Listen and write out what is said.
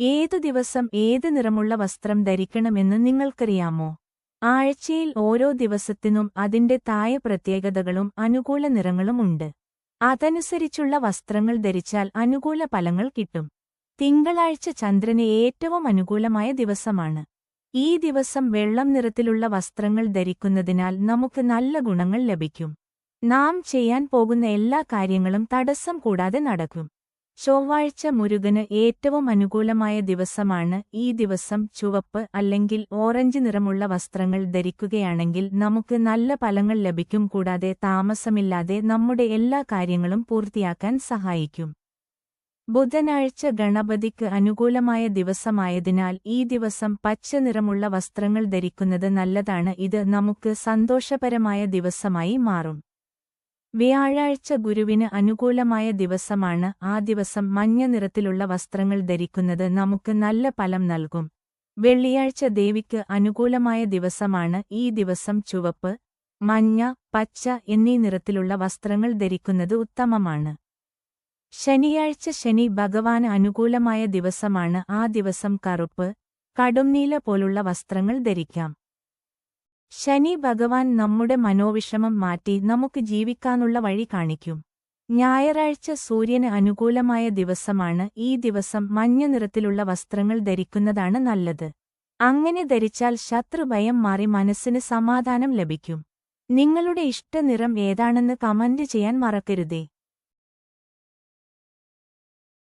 ഏതു ദിവസം ഏത് നിറമുള്ള വസ്ത്രം ധരിക്കണമെന്ന് നിങ്ങൾക്കറിയാമോ? ആഴ്ചയിൽ ഓരോ ദിവസത്തിനും അതിന്റെ തായ പ്രത്യേകതകളും അനുകൂല നിറങ്ങളുമുണ്ട് അതനുസരിച്ചുള്ള വസ്ത്രങ്ങൾ ധരിച്ചാൽ അനുകൂല ഫലങ്ങൾ കിട്ടും. തിങ്കളാഴ്ച ചന്ദ്രന് ഏറ്റവും അനുകൂലമായ ദിവസമാണ്. ഈ ദിവസം വെള്ളം നിറത്തിലുള്ള വസ്ത്രങ്ങൾ ധരിക്കുന്നതിനാൽ നമുക്ക് നല്ല ഗുണങ്ങൾ ലഭിക്കും. നാം ചെയ്യാൻ പോകുന്ന എല്ലാ കാര്യങ്ങളും തടസ്സം കൂടാതെ നടക്കും. ചൊവ്വാഴ്ച മുരുകന് ഏറ്റവും അനുകൂലമായ ദിവസമാണ് ഈ ദിവസം ചുവപ്പ് അല്ലെങ്കിൽ ഓറഞ്ച് നിറമുള്ള വസ്ത്രങ്ങൾ ധരിക്കുകയാണെങ്കിൽ നമുക്ക് നല്ല ഫലങ്ങൾ ലഭിക്കും കൂടാതെ താമസമില്ലാതെ നമ്മുടെ എല്ലാ കാര്യങ്ങളും പൂർത്തിയാക്കാൻ സഹായിക്കും. ബുധനാഴ്ച ഗണപതിക്ക് അനുകൂലമായ ദിവസമായതിനാൽ ഈ ദിവസം പച്ച നിറമുള്ള വസ്ത്രങ്ങൾ ധരിക്കുന്നത് നല്ലതാണ്. ഇത് നമുക്ക് സന്തോഷപരമായ ദിവസമായി മാറും. വ്യാഴാഴ്ച ഗുരുവിന് അനുകൂലമായ ദിവസമാണ് ആ ദിവസം മഞ്ഞ നിറത്തിലുള്ള വസ്ത്രങ്ങൾ ധരിക്കുന്നത് നമുക്ക് നല്ല ഫലം നൽകും. വെള്ളിയാഴ്ച ദേവിക്ക് അനുകൂലമായ ദിവസമാണ് ഈ ദിവസം ചുവപ്പ് മഞ്ഞ പച്ച എന്നീ നിറത്തിലുള്ള വസ്ത്രങ്ങൾ ധരിക്കുന്നത് ഉത്തമമാണ്. ശനിയാഴ്ച ശനി ഭഗവാന് അനുകൂലമായ ദിവസമാണ് ആ ദിവസം കറുപ്പ് കടുംനീല പോലുള്ള വസ്ത്രങ്ങൾ ധരിക്കാം. ശനി ഭഗവാൻ നമ്മുടെ മനോവിഷമം മാറ്റി നമുക്ക് ജീവിക്കാനുള്ള വഴി കാണിക്കും. ഞായറാഴ്ച സൂര്യന് അനുകൂലമായ ദിവസമാണ്. ഈ ദിവസം മഞ്ഞ നിറത്തിലുള്ള വസ്ത്രങ്ങൾ ധരിക്കുന്നതാണ് നല്ലത്. അങ്ങനെ ധരിച്ചാൽ ശത്രുഭയം മാറി മനസ്സിന് സമാധാനം ലഭിക്കും. നിങ്ങളുടെ ഇഷ്ടനിറം ഏതാണെന്ന് കമന്റ് ചെയ്യാൻ മറക്കരുതേ.